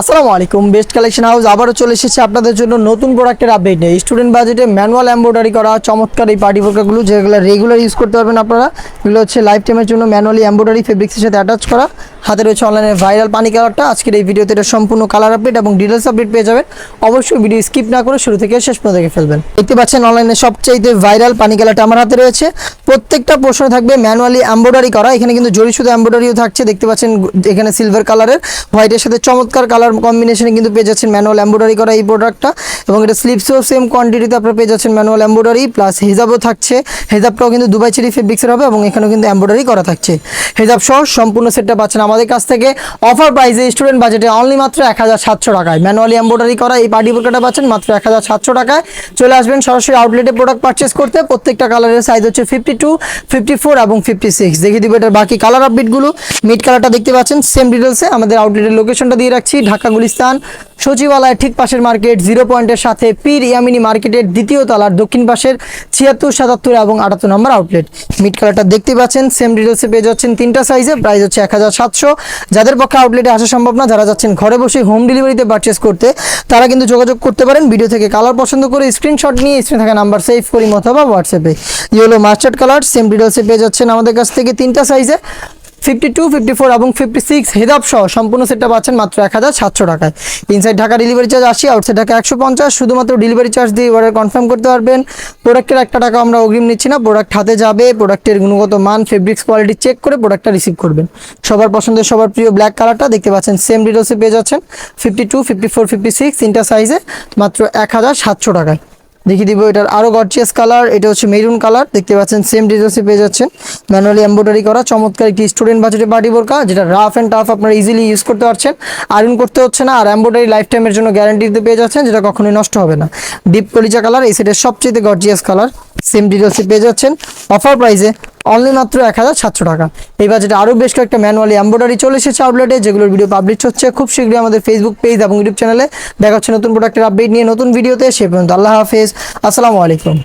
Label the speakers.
Speaker 1: আসসালামু আলাইকুম best collection house আবারও চলে এসেছে আপনাদের জন্য নতুন প্রোডাক্টের আপডেট নিয়ে। স্টুডেন্ট বাজেটে ম্যানুয়াল এমব্রয়ডারি করা, চমৎকার এই পার্টি পোকাগুলো যেগুলো রেগুলার ইউজ করতে পারবেন আপনারা। এগুলো হচ্ছে লাইফ টাইমের জন্য ম্যানুয়ালি এমব্রয়ডারি ফেব্রিক্সের সাথে অ্যাটাচ করা। হাতে রয়েছে অনলাইনে ভাইরাল পানি কালারটা আজকের এই ভিডিওতে এটা সম্পূর্ণ কালার আপডেট এবং ডিটেলস আপডেট পেয়ে যাবেন। অবশ্যই ভিডিও স্কিপ না করে শুরু থেকে শেষ পর্যন্ত দেখে ফেলবেন। দেখতে পাচ্ছেন অনলাইনে সবচাইতে ভাইরাল পানি কালারটা আমার হাতে রয়েছে। প্রত্যেকটা পোর্শনে থাকবে ম্যানুয়ালি এমব্রয়ডারি করা। এখানে কিন্তু জরি শুধু এমব্রয়ডারিও থাকছে। দেখতে পাচ্ছেন এখানে সিলভার কালারের হোয়াইটের সাথে চমৎকার কালার কম্বিনেশনে কিন্তু পেয়ে যাচ্ছেন ম্যানুয়াল এমব্রয়ডারি করা এই প্রোডাক্টটা এবং এটা স্লিপসও সেম কোয়ান্টিটিতে আপনারা পেয়ে যাচ্ছেন ম্যানুয়াল এমব্রয়ডারি প্লাস হেজাবও থাকছে। হেজাবটাও কিন্তু দুবাই চেরি ফেব্রিক্সের হবে এবং এখানেও কিন্তু এমব্রয়ডারি করা থাকছে। হেজাব সহ সম্পূর্ণ সেটটা পাচ্ছেন আমাদের কাছ থেকে অফার প্রাইসে স্টুডেন্ট বাজেটে অনলি মাত্র এক হাজার সাতশো টাকায়। ম্যানুয়ালি এমব্রয়ডারি করা এই পার্টি বোরকাটা পাচ্ছেন মাত্র এক হাজার সাতশো টাকায়। চলে আসবেন সরাসরি আউটলেটে প্রোডাক্ট পারচেস করতে। প্রত্যেকটা কালারের সাইজ হচ্ছে ফিফটি টু ফিফটি ফোর এবং ফিফটি সিক্স দেখিয়ে দিব এটার বাকি কালার আপডেটগুলো মিড কালারটা দেখতে পাচ্ছেন সেম ডিটেলসে আমাদের আউটলেটের লোকেশনটা দিয়ে রাখছি। ঢাকা, গুলিস্তান সচিবালয়ের ঠিক পাশের মার্কেট জিরো পয়েন্টের সাথে পীর ইয়ামিনী মার্কেটের দ্বিতীয় তলার দক্ষিণ পাশের ছিয়াত্তর, সাতাত্তর এবং আটাত্তর নম্বর আউটলেট মিড কালারটা দেখতে পাচ্ছেন সেম ডিটেলসে পেয়ে যাচ্ছেন তিনটা সাইজে প্রাইস হচ্ছে এক হাজার সাতশো। যাদের পক্ষে আউটলেটে আসা সম্ভব না, যারা যাচ্ছেন ঘরে বসে হোম ডেলিভারিতে পারচেস করতে, তারা কিন্তু যোগাযোগ করতে পারেন ভিডিও থেকে কালার পছন্দ করে স্ক্রিনশট নিয়ে স্ক্রিনে থাকা নাম্বার সেভ করি অথবা হোয়াটসঅ্যাপে ইয়েলো মাস্টার্ড কালার সেম ডিটেলসে পেয়ে যাচ্ছেন আমাদের কাছ থেকে তিনটা সাইজে ফিফটি টু ফিফটি ফোর এবং ফিফটি সিক্স হেদাব সহ সম্পূর্ণ সেটটা পাচ্ছেন মাত্র এক হাজার সাতশো টাকায়। ইনসাইড ঢাকা ডেলিভারি চার্জ আশি আউটসাইড ঢাকা একশো পঞ্চাশ। শুধুমাত্র ডেলিভারি চার্জ দিয়ে অর্ডার কনফার্ম করতে পারবেন। প্রোডাক্টের একটা টাকা আমরা অগ্রিম নিচ্ছি না। প্রোডাক্ট হাতে যাবে প্রোডাক্টের গুণগত মান ফেব্রিক্স কোয়ালিটি চেক করে প্রোডাক্টটা রিসিভ করবেন। সবার পছন্দের, সবার প্রিয় ব্ল্যাক কালারটা দেখতে পাচ্ছেন সেম ডিটেলসে পেয়ে যাচ্ছেন। Fifty two fifty four fifty six তিনটা সাইজে মাত্র এক হাজার সাতশো টাকায়। দেখিয়ে দিব, এটার আরও গর্জিয়াস কালার এটা হচ্ছে মেরুন কালার দেখতে পাচ্ছেন সেম ডিজাইনসে পেয়ে যাচ্ছেন। ম্যানুয়ালি এম্ব্রয়ডারি করা, চমৎকার একটি স্টুডেন্ট বাজেটে পার্টি বোরকা, যেটা রাফ অ্যান্ড টাফ আপনারা ইজিলি ইউজ করতে পারছেন। আয়রন করতে হচ্ছে না, আর এম্ব্রয়ডারি লাইফ টাইমের জন্য গ্যারান্টি দিতে পেয়ে যাচ্ছেন, যেটা কখনোই নষ্ট হবে না। ডিপ কলিজা কালার এই সেটের সবচেয়ে গর্জিয়াস কালার সেম ডিটেলসে পেয়ে যাচ্ছেন। অফার প্রাইসে অনলি মাত্র এক হাজার সাতশো টাকা। এই বাজেটে আরও বেশ কয়েকটা ম্যানুয়ালি এম্ব্রয়ডারি চলে এসেছে আউটলেটে যেগুলোর ভিডিও পাবলিশ হচ্ছে। খুব শীঘ্রই আমাদের ফেসবুক পেজ এবং ইউটিউব চ্যানেলে দেখা হচ্ছে নতুন প্রোডাক্টের আপডেট নিয়ে নতুন ভিডিওতে সে পর্যন্ত আল্লাহ হাফেজ। আসসালামু আলাইকুম।